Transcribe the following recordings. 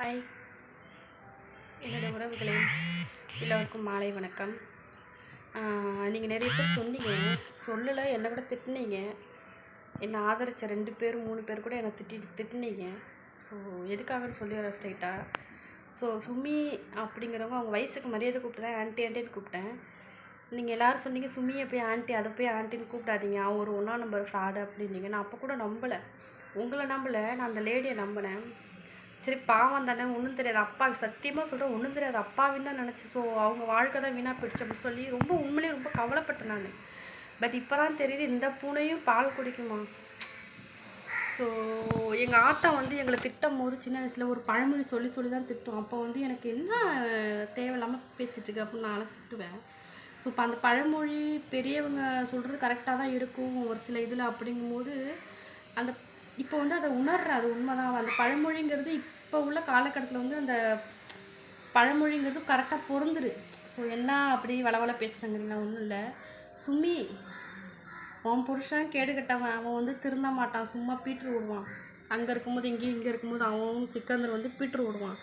Hi என்னோடய உறவுகளே எல்லோருக்கும் மாலை வணக்கம். நீங்கள் நிறைய பேர் சொன்னீங்க. சொல்லலை என்னை கூட திட்டுனீங்க. என்னை ஆதரித்த ரெண்டு பேர் மூணு பேர் கூட என்னை திட்டி திட்டுனீங்க. ஸோ எதுக்காகன்னு சொல்லிடுறேன் ஸ்ட்ரைட்டாக ஸோ சுமி அப்படிங்கிறவங்க அவங்க வயசுக்கு மரியாதை கூப்பிட்டு ஆன்ட்டி ஆன்ட்டின்னு கூப்பிட்டேன். நீங்கள் எல்லோரும் சொன்னீங்க சுமியை போய் ஆன்ட்டி அதை போய் ஆன்ட்டின்னு கூப்பிடாதீங்க. அவன் ஒரு ஒன்றா நம்பர் ஃப்ராடு அப்படின்னீங்க. நான் அப்போ கூட நம்பலை. உங்களை நம்பலை. நான் அந்த லேடியை நம்பினேன். சரி பாவம் தானே ஒன்றும் தெரியாது. அப்பா சத்தியமாக சொல்கிறேன் ஒன்றும் தெரியாது. அப்பாவின்னு தான் நினச்சேன் ஸோ அவங்க வாழ்க்கை தான் வீணாக போயிடுச்சு அப்படின்னு சொல்லி ரொம்ப உண்மையிலேயே ரொம்ப கவலைப்பட்டேன் நான். பட் இப்போ தான் தெரியுது இந்த பூனையும் பால் குடிக்குமா? ஸோ எங்கள் ஆத்தா வந்து எங்களை திட்டம் போது சின்ன வயசில் ஒரு பழமொழி சொல்லி சொல்லி தான் திட்டும். அப்போ வந்து எனக்கு என்ன தேவையில்லாமல் பேசிகிட்டு இருக்கு அப்படின்னு நான் திட்டுவேன். ஸோ இப்போ அந்த பழமொழி பெரியவங்க சொல்கிறது கரெக்டாக தான் இருக்கும். ஒரு சில இதில் அப்படிங்கும்போது அந்த இப்போ வந்து அதை உணர்றேன் அது உண்மைதான். அந்த பழமொழிங்கிறது இப்போ உள்ள காலகட்டத்தில் வந்து அந்த பழமொழிங்கிறது கரெக்டாக பொருந்துரு ஸோ என்ன அப்படி வளவள பேசுகிறேங்கிறீங்களா ஒன்றும் இல்லை. சுமி உன் புருஷன் கேடு கட்டவன். அவன் வந்து திருந்த மாட்டான். சும்மா பீட்ரு விடுவான். அங்கே இருக்கும்போது இங்கேயும் இங்கே இருக்கும்போது அவன் சிக்கந்தர் வந்து பீட்ரு விடுவான்.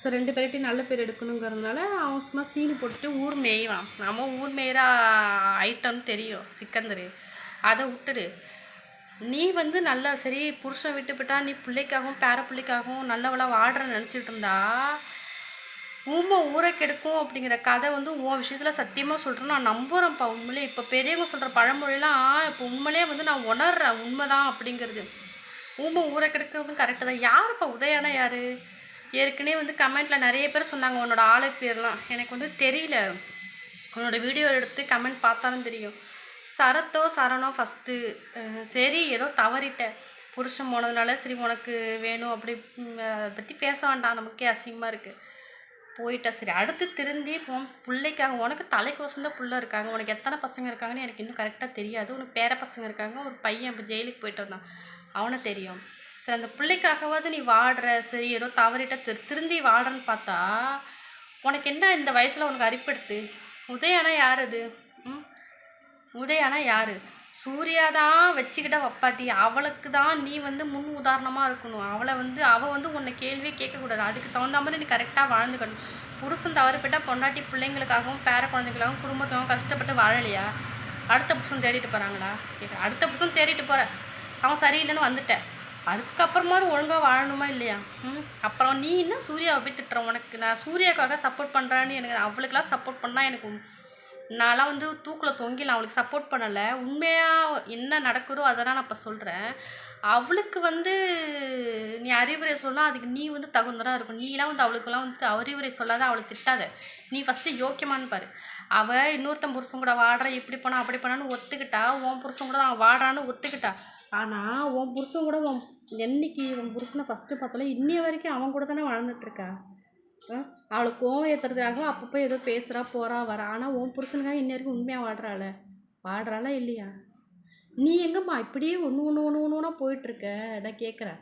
ஸோ ரெண்டு பேர்கிட்டையும் நல்ல பேர் எடுக்கணுங்கிறதுனால அவன் சும்மா சீனி போட்டுட்டு ஊர் மேய்வான். நம்ம ஊர் மேயிற ஐட்டம் தெரியும். சிக்கந்தர். அதை விட்டுடு. நீ வந்து நல்லா சரி புருஷன் விட்டு போட்டா நீ பிள்ளைக்காகவும் பேர பிள்ளைக்காகவும் நல்லவளாக வாடுற நினச்சிட்டு இருந்தா உண்மை ஊரை கெடுக்கும் அப்படிங்கிற கதை வந்து உன் விஷயத்தில் சத்தியமாக சொல்கிறேன் நான் நம்புகிறேன்ப்பா உண்மையிலே இப்போ பெரியவங்க சொல்கிற பழமொழிலாம் இப்போ உண்மையிலே வந்து நான் உணர்றேன். உண்மைதான் அப்படிங்கிறது. உண்மை ஊரை கெடுக்கிறதும் கரெக்டு தான். யாருப்பா? உதயானா யார்? ஏற்கனவே வந்து கமெண்ட்டில் நிறைய பேர் சொன்னாங்க உன்னோட ஆளு பேர்லாம். எனக்கு வந்து தெரியல. உன்னோட வீடியோ எடுத்து கமெண்ட் பார்த்தாலும் தெரியும். சரத்தோ சரணோ ஃபஸ்ட்டு சரி ஏதோ தவறிட்டேன். புருஷன் போனதுனால சரி உனக்கு வேணும் அப்படி அதை பற்றி பேச வேண்டாம். நமக்கே அசிங்கமாக இருக்குது போயிட்டேன். சரி அடுத்து திருந்தி போ பிள்ளைக்காக உனக்கு தலைக்கோசம் தான் பிள்ளை இருக்காங்க. உனக்கு எத்தனை பசங்க இருக்காங்கன்னு எனக்கு இன்னும் கரெக்டாக தெரியாது. உனக்கு பேர பசங்க இருக்காங்க. ஒரு பையன் இப்போ ஜெயிலுக்கு போயிட்டு வந்தான். அவனை தெரியும். சரி அந்த பிள்ளைக்காகவாவது நீ வாடுற சரி ஏதோ தவறிட்ட திரு திருந்தி வாடுறன்னு பார்த்தா உனக்கு என்ன இந்த வயசில் உனக்கு அரிப்படுத்து உதயானா யார் அது? உதயானா யார்? சூர்யா தான் வச்சுக்கிட்ட வப்பாட்டி. அவளுக்கு தான் நீ வந்து முன் உதாரணமாக இருக்கணும். அவளை வந்து அவள் வந்து உன்னை கேள்வியே கேட்கக்கூடாது அதுக்கு தகுந்த மாதிரி நீ கரெக்டாக வாழ்ந்துக்கணும். புருஷன் தவறுபட்டா பொண்டாட்டி பிள்ளைங்களுக்காகவும் பேர குழந்தைங்களுக்காகவும் குடும்பத்துக்காகவும் கஷ்டப்பட்டு வாழலையா? அடுத்த புருஷன் தேடிட்டு போகிறாங்களா கேட்க அடுத்த புருஷன் தேடிட்டு போகிற அவன் சரியில்லைன்னு வந்துட்டேன். அதுக்கப்புறமாவது ஒழுங்காக வாழணுமா இல்லையா? ம்? அப்புறம் நீ என்ன சூர்யாவை போய் திட்டுற உனக்கு? நான் சூர்யாவுக்காக சப்போர்ட் பண்ணுறான்னு எனக்கு அவளுக்கெல்லாம் சப்போர்ட் பண்ணால் எனக்கு நான்லாம் வந்து தூக்கில் தொங்கிலாம் அவளுக்கு சப்போர்ட் பண்ணலை. உண்மையாக என்ன நடக்குதோ அதெல்லாம் நான் இப்போ சொல்கிறேன் அவளுக்கு வந்து நீ அறிவுரை சொன்னால் அதுக்கு நீ வந்து தகுந்ததாக இருக்கும் நீலாம் வந்து அவளுக்கெல்லாம் வந்து அறிவுரை சொல்லாத அவளை திட்டாத. நீ ஃபஸ்ட்டு யோக்கியமான்னு பாரு. அவள் இன்னொருத்தன் புருஷன் கூட வாடுற இப்படி பண்ணா அப்படி பண்ணான்னு ஒத்துக்கிட்டா உன் புருஷன் கூட நான் வாடுறான்னு ஒத்துக்கிட்டா. ஆனால் உன் புருஷன் கூட உன் என்னைக்கு உன் புருஷனை ஃபஸ்ட்டு பார்த்தாலும் இன்னைய வரைக்கும் அவன் கூட தானே வாழ்ந்துட்டுருக்கா ஆ? கோவம் ஏற்றுறதுக்காக அப்பப்போ ஏதோ பேசுகிறா போகிறா வரா. ஆனால் உன் புருஷனுக்காக இன்ன வரைக்கும் உண்மையாக வாடுறாள வாடுறாளா இல்லையா? நீ எங்கம்மா இப்படியே ஒன்று ஒன்று ஒன்று ஒன்று ஒன்றா போயிட்டுருக்க? நான் கேட்குறேன்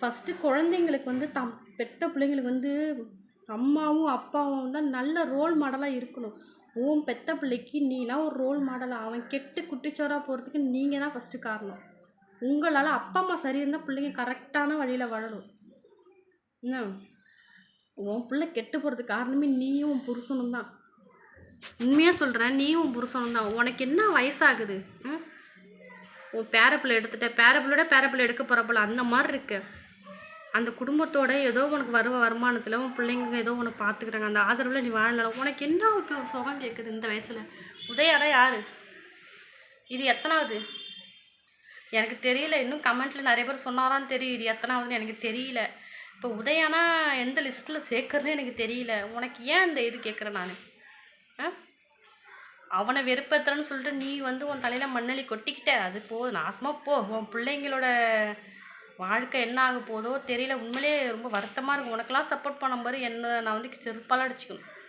ஃபஸ்ட்டு குழந்தைங்களுக்கு வந்து தம் பெத்த பிள்ளைங்களுக்கு வந்து அம்மாவும் அப்பாவும் தான் நல்ல ரோல் மாடலாக இருக்கணும். உன் பெத்த பிள்ளைக்கு நீலாம் ஒரு ரோல் மாடலாக அவன் கெட்டு குட்டிச்சோராக போகிறதுக்கு நீங்கள் தான் ஃபஸ்ட்டு காரணம். உங்களால் அப்பா அம்மா சரி இருந்தால் பிள்ளைங்க கரெக்டான வழியில் வளரும் என்ன? உன் பிள்ளை கெட்டு போகிறதுக்கு காரணமே நீயும் உன் புருஷனும் தான். உண்மையாக சொல்கிறேன் நீயும் உன் புருஷனும் தான். உனக்கு என்ன வயசாகுது? ம்? உன் பேரப்பிள்ளை எடுத்துட்ட பேரப்பிள்ளையோட பேரப்பிள்ளை எடுக்க போகிறப்பிள்ள அந்த மாதிரி இருக்கு. அந்த குடும்பத்தோட ஏதோ உனக்கு வருவ வருமானத்தில் உன் பிள்ளைங்க ஏதோ உன்னை பார்த்துக்கிறாங்க அந்த ஆதரவில் நீ வாழல. உனக்கு என்ன இப்போ சுகம் கேட்குது இந்த வயசில்? உதயாடா யார்? இது எத்தனாவது? எனக்கு தெரியல. இன்னும் கமெண்ட்டில் நிறைய பேர் சொன்னாரான்னு தெரியும் இது எத்தனாவதுன்னு எனக்கு தெரியல. இப்போ உதயானா எந்த லிஸ்ட்டில் சேர்க்கறதுன்னு எனக்கு தெரியல. உனக்கு ஏன் இந்த இது கேட்குறேன் நான்? ஆ? அவனை வெறுப்பத்துறன்னு சொல்லிட்டு நீ வந்து உன் தலையில் மண்ணள்ளி கொட்டிக்கிட்ட. அது போ நாசமாக போ. உன் பிள்ளைங்களோட வாழ்க்கை என்ன ஆக போதோ தெரியல. உண்மையிலே ரொம்ப வருத்தமாக இருக்கும். உனக்கெல்லாம் சப்போர்ட் பண்ண என்ன நான் வந்து செருப்பால் அடிச்சுக்கணும்.